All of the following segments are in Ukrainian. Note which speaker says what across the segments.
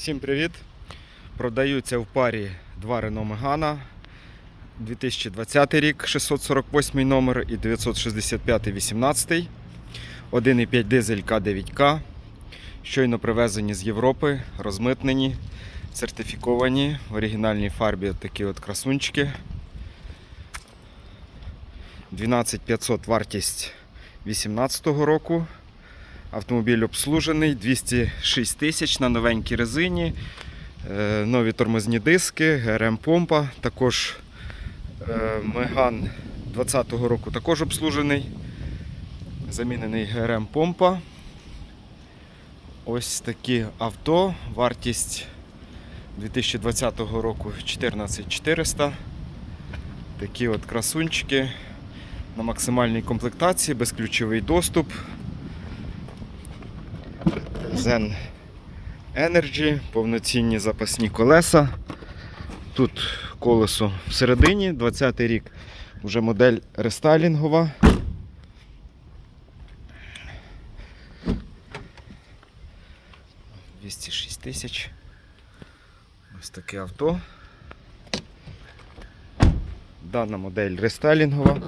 Speaker 1: Всім привіт! Продаються в парі два Renault Megane 2020 рік 648 номер і 965 18. 1,5 дизель К9К. Щойно привезені з Європи, розмитнені, сертифіковані в оригінальній фарбі такі от красунчики. 12500 вартість 2018 року. Автомобіль обслужений, 206 тисяч на новенькій резині, е, нові тормозні диски, ГРМ-помпа. Також е, Меган 2020 року також обслужений. Замінений ГРМ-помпа. Ось такі авто. Вартість 2020 року 14400. Такі от красунчики на максимальній комплектації, безключовий доступ. Zen Energy, повноцінні запасні колеса. Тут колесо всередині, 20 й рік вже модель рестайлінгова. «206 тисяч. Ось таке авто. Дана модель рестайлінгова.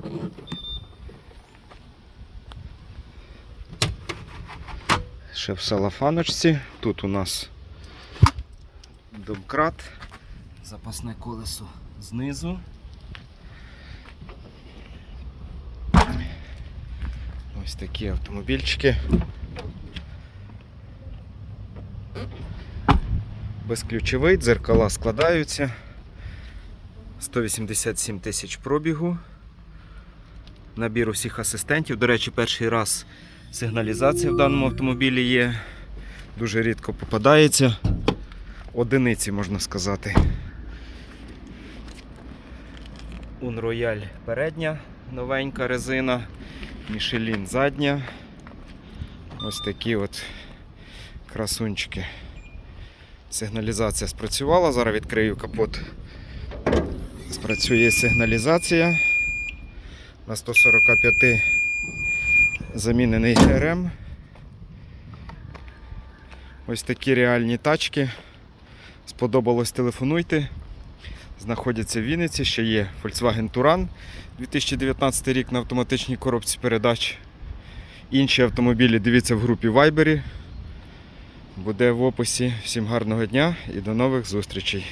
Speaker 1: Ще в салафаночці. Тут у нас домкрат, запасне колесо знизу. Ось такі автомобільчики. Безключовий, дзеркала складаються. 187 тисяч пробігу. Набір усіх асистентів. До речі, перший раз Сигналізація в даному автомобілі є. Дуже рідко попадається. Одиниці, можна сказати. Royal передня, новенька резина, Michelin задня. Ось такі от красунчики. Сигналізація спрацювала. Зараз відкрию капот. Спрацює сигналізація на 145 замінений ГРМ. Ось такі реальні тачки. Сподобалось телефонуйте. Знаходяться в Вінниці, ще є Volkswagen Touran 2019 рік на автоматичній коробці передач. Інші автомобілі дивіться в групі Viber. Буде в описі. Всім гарного дня і до нових зустрічей.